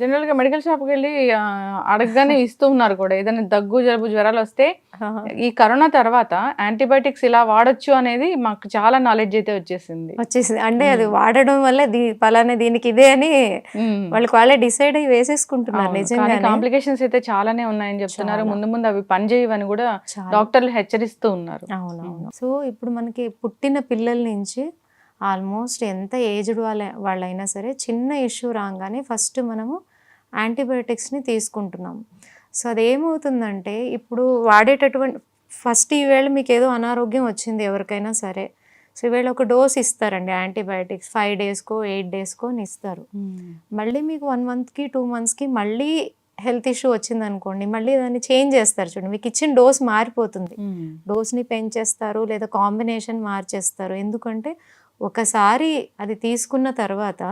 జనరల్గా మెడికల్ షాప్కి వెళ్ళి అడగగానే ఇస్తూ ఉన్నారు కూడా. ఏదైనా దగ్గు జలుబు జ్వరాలు వస్తే ఈ కరోనా తర్వాత యాంటీబయాటిక్స్ ఇలా వాడొచ్చు అనేది మాకు చాలా నాలెడ్జ్ అయితే వచ్చేసింది. వచ్చేసింది. అంటే అది వాడడం వల్ల దీ పలానా దీనికి ఇదే అని. వాళ్ళకి వాళ్ళే డిసైడ్ అయ్యి వేసేసుకుంటున్నారు నిజంగా కాంప్లికేషన్స్ అయితే చాలానే ఉన్నాయని చెప్తున్నారు. ముందు ముందు అవి పనిచేయవని కూడా డాక్టర్లు హెచ్చరిస్తూ ఉన్నారు. అవునవును. సో ఇప్పుడు మనకి పుట్టిన పిల్లల నుంచి ఆల్మోస్ట్ ఎంత ఏజ్డ్ వాళ్ళ వాళ్ళైనా సరే చిన్న ఇష్యూ రాగానే ఫస్ట్ మనము యాంటీబయాటిక్స్ని తీసుకుంటున్నాం. సో అదేమవుతుందంటే ఇప్పుడు వాడేటటువంటి ఫస్ట్ ఈవేళ మీకు ఏదో అనారోగ్యం వచ్చింది ఎవరికైనా సరే. సో ఈవేళ ఒక డోస్ ఇస్తారండి యాంటీబయాటిక్స్. ఫైవ్ డేస్కో ఎయిట్ డేస్కో అని ఇస్తారు. మళ్ళీ మీకు వన్ మంత్కి టూ మంత్స్కి మళ్ళీ హెల్త్ ఇష్యూ వచ్చింది అనుకోండి మళ్ళీ దాన్ని చేంజ్ చేస్తారు చూడండి. మీకు ఇచ్చిన డోస్ మారిపోతుంది. డోస్ని పెంచేస్తారు లేదా కాంబినేషన్ మార్చేస్తారు. ఎందుకంటే ఒకసారి అది తీసుకున్న తర్వాత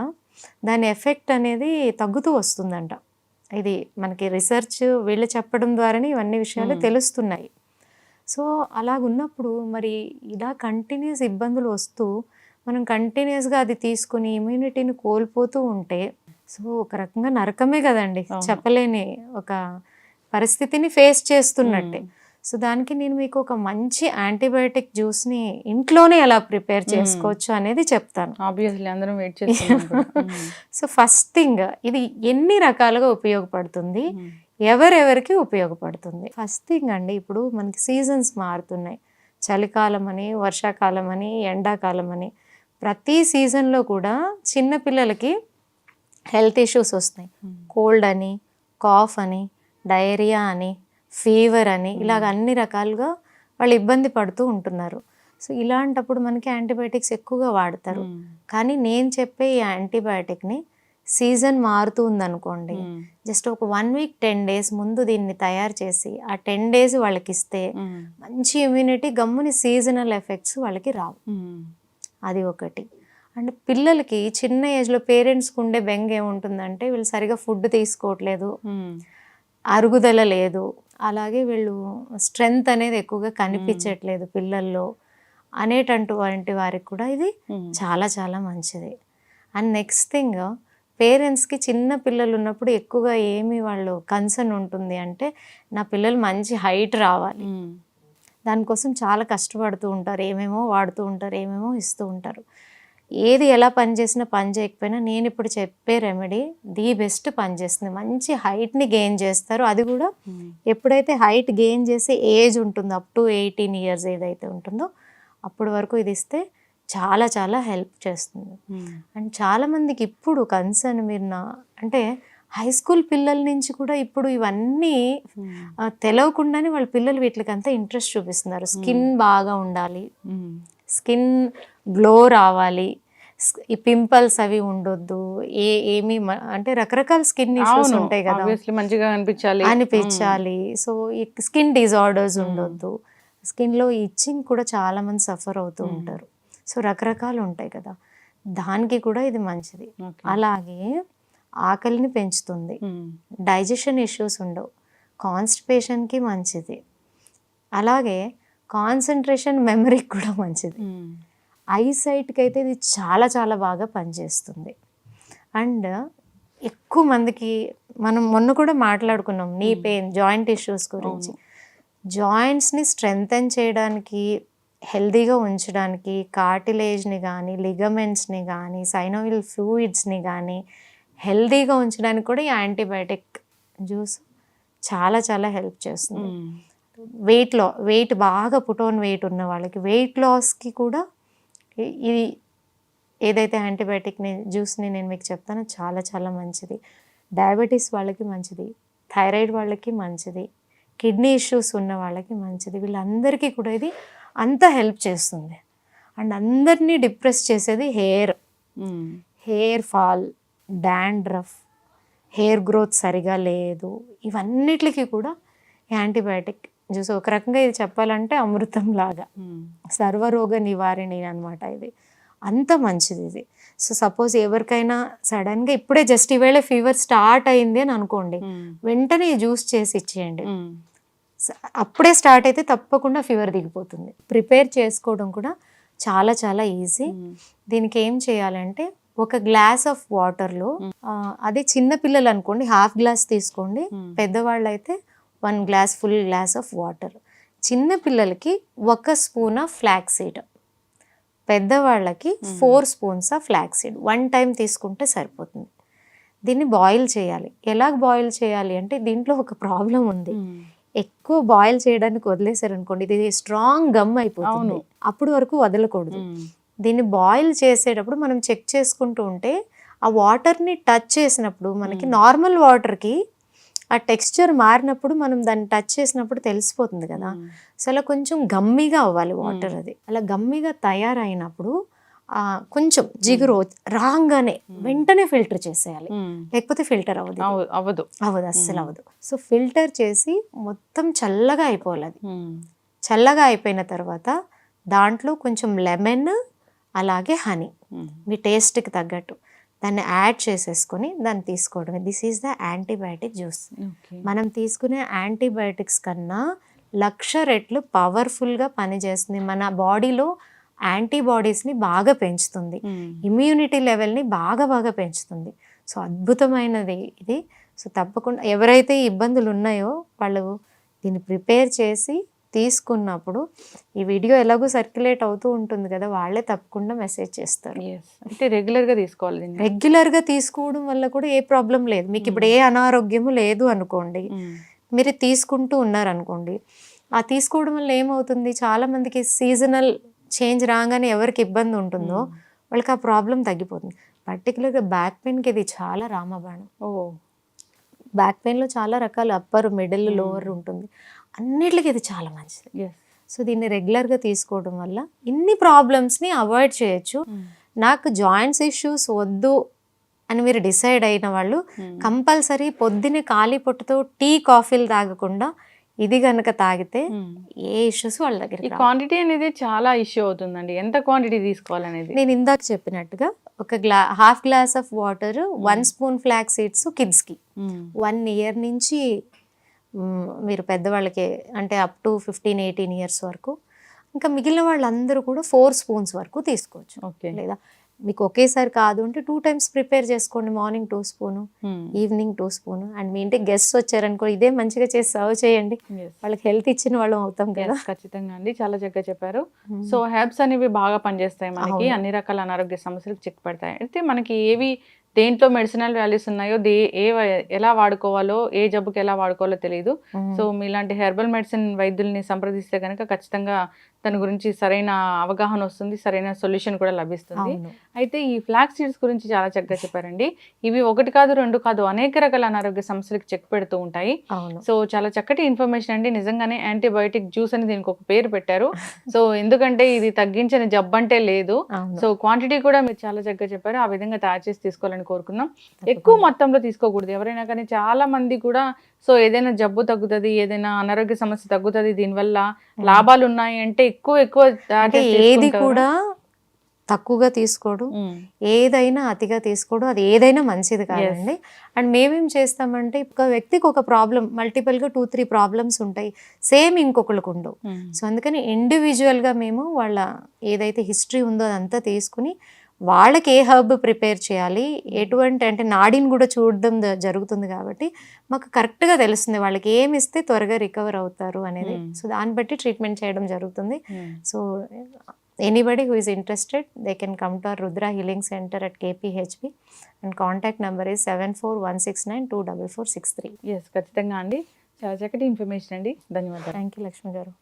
దాని ఎఫెక్ట్ అనేది తగ్గుతూ వస్తుందంట. ఇది మనకి రీసెర్చ్ వీళ్ళు చెప్పడం ద్వారానే ఇవన్నీ విషయాలు. తెలుస్తున్నాయి. సో అలాగున్నప్పుడు మరి ఇలా కంటిన్యూస్ ఇబ్బందులు వస్తూ మనం కంటిన్యూస్గా అది తీసుకుని ఇమ్యూనిటీని కోల్పోతూ ఉంటే సో ఒక రకంగా నరకమే కదండి. చెప్పలేని ఒక పరిస్థితిని ఫేస్ చేస్తున్నట్టే. సో దానికి నేను మీకు ఒక మంచి యాంటీబయాటిక్ జ్యూస్ని ఇంట్లోనే ఎలా ప్రిపేర్ చేసుకోవచ్చు అనేది చెప్తాను. ఆబ్వియస్లీ అందరం వెయిట్. సో ఫస్ట్ థింగ్ ఇది ఎన్ని రకాలుగా ఉపయోగపడుతుంది. ఎవరెవరికి ఉపయోగపడుతుంది? ఫస్ట్ థింగ్ అండి ఇప్పుడు మనకి సీజన్స్ మారుతున్నాయి. చలికాలం అని వర్షాకాలం అని ఎండాకాలం అని ప్రతి సీజన్లో కూడా చిన్న పిల్లలకి హెల్త్ ఇష్యూస్ వస్తాయి. కోల్డ్ అని కాఫ్ అని డయేరియా అని ఫీవర్ అని ఇలాగ అన్ని రకాలుగా వాళ్ళు ఇబ్బంది పడుతూ ఉంటున్నారు సో ఇలాంటప్పుడు మనకి యాంటీబయాటిక్స్ ఎక్కువగా వాడతారు. కానీ నేను చెప్పే ఈ యాంటీబయాటిక్ని సీజన్ మారుతూ ఉందనుకోండి. జస్ట్ ఒక వన్ వీక్ టెన్ డేస్ ముందు దీన్ని తయారు చేసి ఆ టెన్ డేస్ వాళ్ళకి ఇస్తే. మంచి ఇమ్యూనిటీ గమ్ముని సీజనల్ ఎఫెక్ట్స్ వాళ్ళకి రావు. అది ఒకటి అండ్ పిల్లలకి చిన్న ఏజ్లో పేరెంట్స్కి ఉండే బెంగ ఏముంటుందంటే వీళ్ళు సరిగా ఫుడ్ తీసుకోవట్లేదు. అరుగుదల లేదు అలాగే వీళ్ళు స్ట్రెంగ్త్ అనేది ఎక్కువగా కనిపించట్లేదు పిల్లల్లో అనేటటువంటి వారికి కూడా ఇది. చాలా చాలా మంచిది అండ్ నెక్స్ట్ థింగ్ పేరెంట్స్కి చిన్న పిల్లలు ఉన్నప్పుడు ఎక్కువగా ఏమి వాళ్ళు కన్సర్న్ ఉంటుంది అంటే నా పిల్లలు మంచి హైట్ రావాలి. దానికోసం చాలా కష్టపడుతూ ఉంటారు ఏమేమో వాడుతూ ఉంటారు ఏమేమో ఇస్తూ ఉంటారు ఏది ఎలా పనిచేసినా పని చేయకపోయినా నేను ఇప్పుడు చెప్పే రెమెడీ ది బెస్ట్ పనిచేస్తుంది మంచి హైట్ని గెయిన్ చేస్తారు అది కూడా మ్మ్. ఎప్పుడైతే హైట్ గెయిన్ చేసే ఏజ్ ఉంటుందో అప్ టు ఎయిటీన్ ఇయర్స్ ఏదైతే ఉంటుందో అప్పటి వరకు ఇది ఇస్తే చాలా చాలా హెల్ప్ చేస్తుంది మ్మ్. అండ్ చాలామందికి ఇప్పుడు కన్సర్న్ మీరు నా అంటే హై స్కూల్ పిల్లల నుంచి కూడా ఇప్పుడు ఇవన్నీ. ఆ, తెలవకుండానే వాళ్ళ పిల్లలు వీటికి అంతా ఇంట్రెస్ట్ చూపిస్తున్నారు స్కిన్ బాగా ఉండాలి. స్కిన్ గ్లో రావాలి ఈ పింపుల్స్ అవి ఉండొద్దు. ఏ ఏమి అంటే రకరకాల స్కిన్ ఇష్యూస్ ఉంటాయి కదా. మంచిగా అనిపించాలి. అనిపించాలి. సో ఈ స్కిన్ డిజార్డర్స్ ఉండొద్దు. స్కిన్లో ఇచ్చింగ్ కూడా చాలా మంది సఫర్ అవుతూ ఉంటారు. సో రకరకాలు ఉంటాయి కదా. దానికి కూడా ఇది మంచిది. అలాగే ఆకలిని పెంచుతుంది. డైజెషన్ ఇష్యూస్ ఉండవు. కాన్స్టిపేషన్కి మంచిది. అలాగే కాన్సన్ట్రేషన్ మెమరీకి కూడా మంచిది. ఐసైట్కి అయితే ఇది చాలా చాలా బాగా పనిచేస్తుంది. అండ్ ఎక్కువ మందికి మనం మొన్న కూడా మాట్లాడుకున్నాం నీ పెయిన్ జాయింట్ ఇష్యూస్ గురించి. జాయింట్స్ని స్ట్రెంగ్తన్ చేయడానికి హెల్దీగా ఉంచడానికి కార్టిలేజ్ని కానీ లిగమెంట్స్ని కానీ సైనోవిల్ ఫ్లూయిడ్స్ని కానీ హెల్దీగా ఉంచడానికి కూడా ఈ యాంటీబయాటిక్ జ్యూస్ చాలా చాలా హెల్ప్ చేస్తుంది. వెయిట్లో వెయిట్ బాగా పుటోన్ వెయిట్ ఉన్న వాళ్ళకి వెయిట్ లాస్కి కూడా ఇది ఏదైతే యాంటీబయాటిక్ని జ్యూస్ని నేను మీకు చెప్తానో చాలా చాలా మంచిది. డయాబెటీస్ వాళ్ళకి మంచిది. థైరాయిడ్ వాళ్ళకి మంచిది. కిడ్నీ ఇష్యూస్ ఉన్న వాళ్ళకి మంచిది. వీళ్ళందరికీ కూడా ఇది అంత హెల్ప్ చేస్తుంది. అండ్ అందరినీ డిప్రెస్ చేసేది hair. Hair fall dandruff hair growth సరిగా లేదు. ఇవన్నిటికి కూడా యాంటీబయాటిక్ జ్యూస్ ఒక రకంగా ఇది చెప్పాలంటే అమృతం లాగా. సర్వరోగ నివారిణి అనమాట ఇది. అంత మంచిది ఇది. సో సపోజ్ ఎవరికైనా సడన్గా ఇప్పుడే జస్ట్ ఈవేళ ఫీవర్ స్టార్ట్ అయింది అని అనుకోండి వెంటనే జ్యూస్ చేసి ఇచ్చేయండి. అప్పుడే స్టార్ట్ అయితే తప్పకుండా ఫీవర్ దిగిపోతుంది. ప్రిపేర్ చేసుకోవడం కూడా చాలా చాలా ఈజీ. దీనికి ఏం చేయాలంటే ఒక గ్లాస్ ఆఫ్ వాటర్లో అదే చిన్న పిల్లలు అనుకోండి హాఫ్ గ్లాస్ తీసుకోండి. పెద్దవాళ్ళు అయితే one glass full glass of water. చిన్న పిల్లలకి ఒక స్పూన్ ఆఫ్ ఫ్లాక్ సీడ్ పెద్దవాళ్ళకి four spoons of flax seed one time తీసుకుంటే సరిపోతుంది. దీన్ని బాయిల్ చేయాలి. ఎలా బాయిల్ చేయాలి అంటే దీంట్లో ఒక ప్రాబ్లం ఉంది. ఎక్కువ బాయిల్ చేయడానికి వదిలేసారు అనుకోండి ఇది స్ట్రాంగ్ గమ్ అయిపోతుంది. అప్పుడు వరకు వదలకూడదు. దీన్ని బాయిల్ చేసేటప్పుడు మనం చెక్ చేసుకుంటూ ఉంటే ఆ వాటర్ని టచ్ చేసినప్పుడు మనకి నార్మల్ వాటర్కి ఆ టెక్స్చర్ మారినప్పుడు మనం దాన్ని టచ్ చేసినప్పుడు తెలిసిపోతుంది కదా. సో అలా కొంచెం గమ్మిగా అవ్వాలి వాటర్ అది. అలా గమ్మిగా తయారైనప్పుడు ఆ, కొంచెం జిగురు రాగానే వెంటనే ఫిల్టర్ చేసేయాలి. లేకపోతే ఫిల్టర్ అవ్వదు. అవ్వదు. అవ్వదు అస్సలు అవ్వదు. సో ఫిల్టర్ చేసి మొత్తం చల్లగా అయిపోవాలి అది. చల్లగా అయిపోయిన తర్వాత దాంట్లో కొంచెం లెమన్ అలాగే హనీ మీ టేస్ట్కి తగ్గట్టు. దాన్ని యాడ్ చేసేసుకొని దాన్ని తీసుకోవడమే. This is the antibiotic juice మనం తీసుకునే యాంటీబయాటిక్స్ కన్నా లక్ష రెట్లు పవర్ఫుల్గా పనిచేస్తుంది. మన బాడీలో యాంటీబాడీస్ని బాగా పెంచుతుంది. ఇమ్యూనిటీ లెవెల్ని బాగా బాగా పెంచుతుంది. సో అద్భుతమైనది ఇది. సో తప్పకుండా ఎవరైతే ఇబ్బందులు ఉన్నాయో వాళ్ళు దీన్ని ప్రిపేర్ చేసి తీసుకున్నప్పుడు ఈ వీడియో ఎలాగో సర్క్యులేట్ అవుతూ ఉంటుంది కదా వాళ్ళే తప్పకుండా మెసేజ్ చేస్తారు. అంటే రెగ్యులర్గా తీసుకోవాలి రెగ్యులర్గా తీసుకోవడం వల్ల కూడా ఏ ప్రాబ్లం లేదు. మీకు ఇప్పుడు ఏ అనారోగ్యము లేదు అనుకోండి మీరు తీసుకుంటూ ఉన్నారనుకోండి ఆ తీసుకోవడం వల్ల ఏమవుతుంది? చాలా మందికి సీజనల్ చేంజ్ రాగానే ఎవరికి ఇబ్బంది ఉంటుందో వాళ్ళకి ఆ ప్రాబ్లం తగ్గిపోతుంది. పర్టికులర్గా బ్యాక్ పెయిన్కి ఇది చాలా రామబాణం. ఓ. బ్యాక్ పెయిన్లో చాలా రకాల అప్పర్ మిడిల్ లోవర్ ఉంటుంది. అన్నిటికీ ఇది చాలా మంచిది. సో దీన్ని రెగ్యులర్గా తీసుకోవడం వల్ల ఇన్ని ప్రాబ్లమ్స్ని అవాయిడ్ చేయొచ్చు. నాకు జాయింట్స్ ఇష్యూస్ వద్దు అని మీరు డిసైడ్ అయిన వాళ్ళు కంపల్సరీ పొద్దున్నే ఖాళీ పొట్టుతో టీ కాఫీలు తాగకుండా ఇది గనక తాగితే ఏ ఇష్యూస్ వాళ్ళ రావు. క్వాంటిటీ అనేది చాలా ఇష్యూ అవుతుందండి. ఎంత క్వాంటిటీ తీసుకోవాలనేది? నేను ఇందాక చెప్పినట్టుగా ఒక గ్లా half glass of water one spoon flax seeds కిడ్స్కి వన్ ఇయర్ నుంచి మీరు పెద్దవాళ్ళకి అంటే up to fifteen eighteen years వరకు. ఇంకా మిగిలిన వాళ్ళందరూ కూడా ఫోర్ స్పూన్స్ వరకు తీసుకోవచ్చు. ఓకే. లేదా మీకు ఒకేసారి కాదు అంటే టూ టైమ్స్ ప్రిపేర్ చేసుకోండి. Morning two spoon evening two spoon and మీ ఇంటికి గెస్ట్ వచ్చారనుకో ఇదే మంచిగా చేసి సర్వ్ చేయండి. వాళ్ళకి హెల్త్ ఇచ్చిన వాళ్ళం అవుతాం కదా. ఖచ్చితంగా అండి. చాలా చక్కగా చెప్పారు. సో హెర్బ్స్ అనేవి బాగా పనిచేస్తాయి మనకి. అన్ని రకాల అనారోగ్య సమస్యలకు చెక్ పెడతాయి. అయితే మనకి ఏవి దేంట్లో మెడిసినల్ వాల్యూస్ ఉన్నాయో దే ఏ ఎలా వాడుకోవాలో ఏ జబ్బుకి ఎలా వాడుకోవాలో తెలియదు. సో మీలాంటి హెర్బల్ మెడిసిన్ వైద్యుల్ని సంప్రదిస్తే కనుక ఖచ్చితంగా దాని గురించి సరైన అవగాహన వస్తుంది సరైన సొల్యూషన్ కూడా లభిస్తుంది. అయితే ఈ ఫ్లాక్ సీడ్స్ గురించి చాలా చక్కగా చెప్పారండి. ఇవి ఒకటి కాదు రెండు కాదు అనేక రకాల అనారోగ్య సమస్యలకు చెక్ పెడుతూ ఉంటాయి. సో చాలా చక్కటి ఇన్ఫర్మేషన్ అండి. నిజంగానే యాంటీబయోటిక్ జ్యూస్ అని దీనికి ఒక పేరు పెట్టారు. సో ఎందుకంటే ఇది తగ్గించని జబ్బు అంటే లేదు. సో క్వాంటిటీ కూడా మీరు చాలా చక్కగా చెప్పారు. ఆ విధంగా తయారు చేసి తీసుకోవాలని కోరుకుందాం. ఎక్కువ మొత్తంలో తీసుకోకూడదు. ఎవరైనా కానీ చాలా మంది కూడా సో ఏదైనా జబ్బు తగ్గుతుంది ఏదైనా అనారోగ్య సమస్య తగ్గుతుంది దీనివల్ల లాభాలు ఉన్నాయి అంటే ఎక్కువ ఎక్కువ అంటే ఏది. కూడా తక్కువగా తీసుకోడు. ఏదైనా అతిగా తీసుకోవడం అది ఏదైనా మంచిది కాదండి. అండ్ మేమేం చేస్తామంటే ఒక వ్యక్తికి ఒక ప్రాబ్లం మల్టిపుల్గా టూ త్రీ ప్రాబ్లమ్స్ ఉంటాయి. సేమ్ ఇంకొకరికి ఉండవు. సో అందుకని ఇండివిజువల్గా మేము వాళ్ళ ఏదైతే హిస్టరీ ఉందో అదంతా తీసుకుని వాళ్ళకి ఏ హర్బ్ ప్రిపేర్ చేయాలి? ఎటువంటి అంటే నాడిని కూడా చూడడం జరుగుతుంది కాబట్టి మాకు కరెక్ట్గా తెలుస్తుంది వాళ్ళకి ఏమి ఇస్తే త్వరగా రికవర్ అవుతారు అనేది. Hmm. సో దాన్ని బట్టి ట్రీట్మెంట్ చేయడం జరుగుతుంది. ఉమ్. So anybody who is interested they can come to our Rudra healing centre at KPHB and contact number is seven four one six nine two double four six three yes ఖచ్చితంగా అండి. చాలా చక్కటి information అండి. ధన్యవాదాలు. Thank you Lakshmi గారు.